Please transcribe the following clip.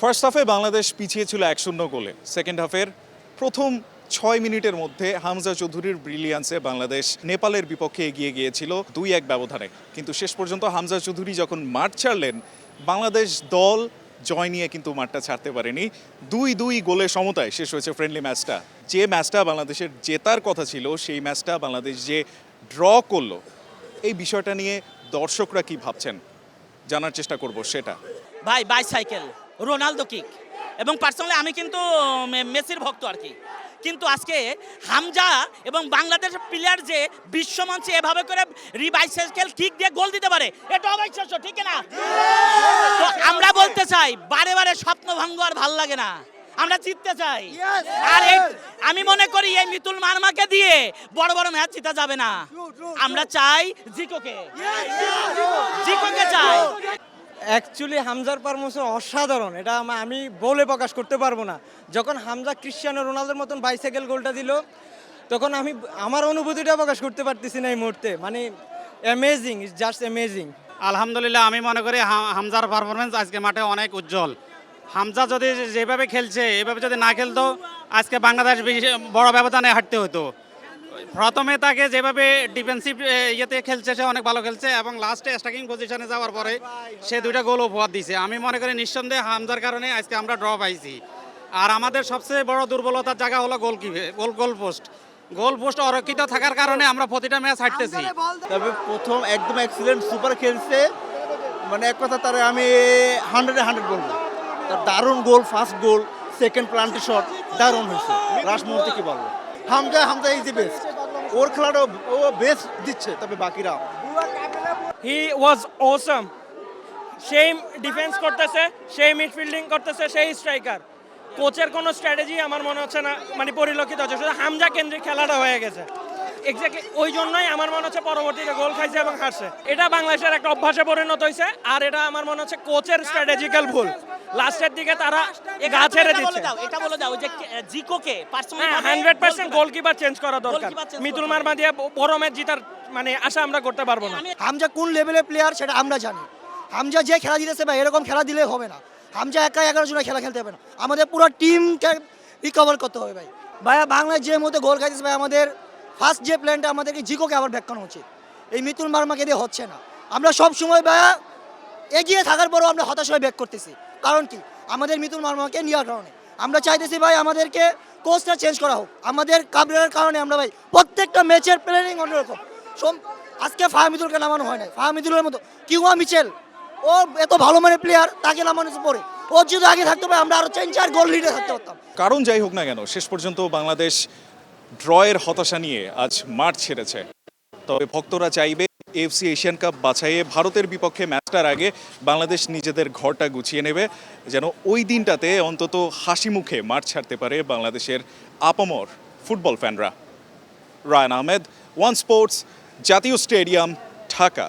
First হাফে বাংলাদেশ পিছিয়ে ছিল এক শূন্য গোলে। সেকেন্ড হাফের প্রথম ছয় মিনিটের মধ্যে হামজা চৌধুরীর ব্রিলিয়ান্সে বাংলাদেশ নেপালের বিপক্ষে এগিয়ে গিয়েছিল দুই এক ব্যবধানে। কিন্তু শেষ পর্যন্ত হামজা চৌধুরী যখন মাঠ ছাড়লেন, বাংলাদেশ দল জয় নিয়ে কিন্তু মাঠটা ছাড়তে পারেনি। দুই দুই গোলে সমতায় শেষ হয়েছে ফ্রেন্ডলি ম্যাচটা যে ম্যাচটা বাংলাদেশের জেতার কথা ছিল, সেই ম্যাচটা বাংলাদেশ যে ড্র করল, এই বিষয়টা নিয়ে দর্শকরা কি ভাবছেন? জানার চেষ্টা করব সেটা। ভাই বাইসাইকেল রোনালদো কিক। এবং পার্সোনালি আমি কিন্তু মেসির ভক্ত আর কি। কিন্তু আজকে হামজা এবং বাংলাদেশের প্লেয়ার যে বিশ্বমঞ্চে এভাবে করে রিবাইসাইকেল কিক দিয়ে গোল দিতে পারে এটা অবিশ্বাস্য ঠিক না? তো আমরা বলতে চাই বারে বারে স্বপ্ন ভঙ্গ আর ভালো লাগে না। আমরা জিততে চাই। আর আমি মনে করি এই মিতুল মারমাকে দিয়ে বড় বড় ম্যাচ জিতা যাবে না। আমরা চাই জিকোকে। জিকোকে চাই। অ্যাকচুয়ালি হামজার পারফরমেন্স অসাধারণ। এটা আমা- বলে প্রকাশ করতে পারব না। যখন হামজা ক্রিশ্চিয়ানো রোনালদোর মতন বাইসাইকেল গোলটা দিল, তখন আমি আমার অনুভূতিটা প্রকাশ করতে পারতেছি না এই মুহূর্তে। মানে অ্যামেজিং ইজ জাস্ট অ্যামেজিং আলহামদুলিল্লাহ, আমি মনে করি হাম- হামজার পারফরমেন্স আজকে মাঠে অনেক উজ্জ্বল। হামজা যদি যেভাবে খেলছে, এভাবে যদি না খেলতো, আজকে বাংলাদেশ বড় ব্যবধানে হাঁটতে হতো। প্রথমে তাকে যেভাবে ডিফেন্সিভ ইয়েতে খেলছে সে অনেক ভালো খেলছে এবং লাস্টে স্ট্রাইকিং পজিশনে যাওয়ার পরে সে দুইটা গোল উপহার দিছে আমি মনে করি নিঃসন্দেহে হামজার কারণে আজকে আমরা ড্র পাইছি। আর আমাদের সবচেয়ে বড় দুর্বলতার জায়গা হলো গোল কি গোল গোল পোস্ট গোল পোস্ট অরক্ষিত থাকার কারণে আমরা প্রতিটা ম্যাচ হাঁটতেছি তবে প্রথম একদম এক্সিলেন্ট সুপার খেলছে। মানে এক কথা তার আমি হান্ড্রেডে হান্ড্রেড বলব। তার দারুণ goal first goal second penalty shot দারুণ হয়েছে। লাস্ট মুহূর্তে কি বলব? Hamza Hamza is the best ওর খেলাটা ও বেস্ট দিচ্ছে, তবে বাকিরা। হি ওয়াজ অসম সেই ডিফেন্স করতেছে সেই মিডফিল্ডিং করতেছে, সেই স্ট্রাইকার কোচের কোনো স্ট্র্যাটেজি আমার মনে হচ্ছে না মানে পরিলক্ষিত হচ্ছে। শুধু হামজা কেন্দ্রিক খেলাটা হয়ে গেছে। এক্স্যাক্টলি ওই জন্যই আমার মনে হচ্ছে পরবর্তীতে গোল খাইছে এবং হারছে। এটা বাংলাদেশের একটা অভ্যাসে পরিণত হয়েছে আর এটা আমার মনে হচ্ছে কোচের স্ট্র্যাটেজিক্যাল ভুল। লাস্টের দিকে তারা গা ছেড়ে দিচ্ছে। এটা বলে দাও যে জিকোকে পার্সোনালি হ্যাঁ হান্ড্রেড পার্সেন্ট গোলকিপার চেঞ্জ করা দরকার। মিতুল মারমা দিয়ে বড় ম্যাচ জিতার মানে আশা আমরা করতে পারব না। হামজা কোন লেভেলের প্লেয়ার সেটা আমরা জানি। হামজা যে খেলা দিতেছে ভাই এরকম খেলা দিলে হবে না। হামজা একা এগারো জনের খেলা খেলতে হবে না। আমাদের পুরো টিমকে রিকভার করতে হবে ভাই। ভাইয়া বাংলায় যে মধ্যে গোল খাইতেছে ভাই আমাদের ফার্স্ট যে প্ল্যানটা আমাদেরকে জিকোকে আবার ব্যাক করানো উচিত এই মিতুল মার্মাকে দিয়ে হচ্ছে না। আমরা সব সময় ভাইয়া এগিয়ে থাকার পরেও আমরা হতাশ হয়ে ব্যাক করতেছি। কারণ কি? আমাদের মিতুল মার্মাকে নেওয়ার কারণে। আমরা চাইতেছি ভাই আমাদেরকে কোচটা চেঞ্জ করা হোক। আমাদের কাবরের কারণে আমরা ভাই প্রত্যেকটা ম্যাচের প্ল্যানিং অন্যরকম আজকে ফাহামিদুলকে নামানো হয় নাই। ফাহামিদুলের মতো কিউয়া মিচেল, ও এত ভালো মানের প্লেয়ার তাকে নামানো পরে। ও যদি আগে থাকতে পারে আমরা আরও তিন, চার গোল লিডে থাকতে পারতাম। কারণ যাই হোক না কেন, শেষ পর্যন্ত বাংলাদেশ ড্রয়ের হতাশা নিয়ে আজ মাঠ ছেড়েছে। তবে ভক্তরা চাইবে এফসি এশিয়ান কাপ বাছাইয়ে ভারতের বিপক্ষে ম্যাচটার আগে বাংলাদেশ নিজেদের ঘরটা গুছিয়ে নেবে, যেন ওই দিনটাতে অন্তত হাসি মুখে মাঠ ছাড়তে পারে বাংলাদেশের আপামর ফুটবল ফ্যানরা। রায়ন আহমেদ, ওয়ান স্পোর্টস, জাতীয় স্টেডিয়াম, ঢাকা।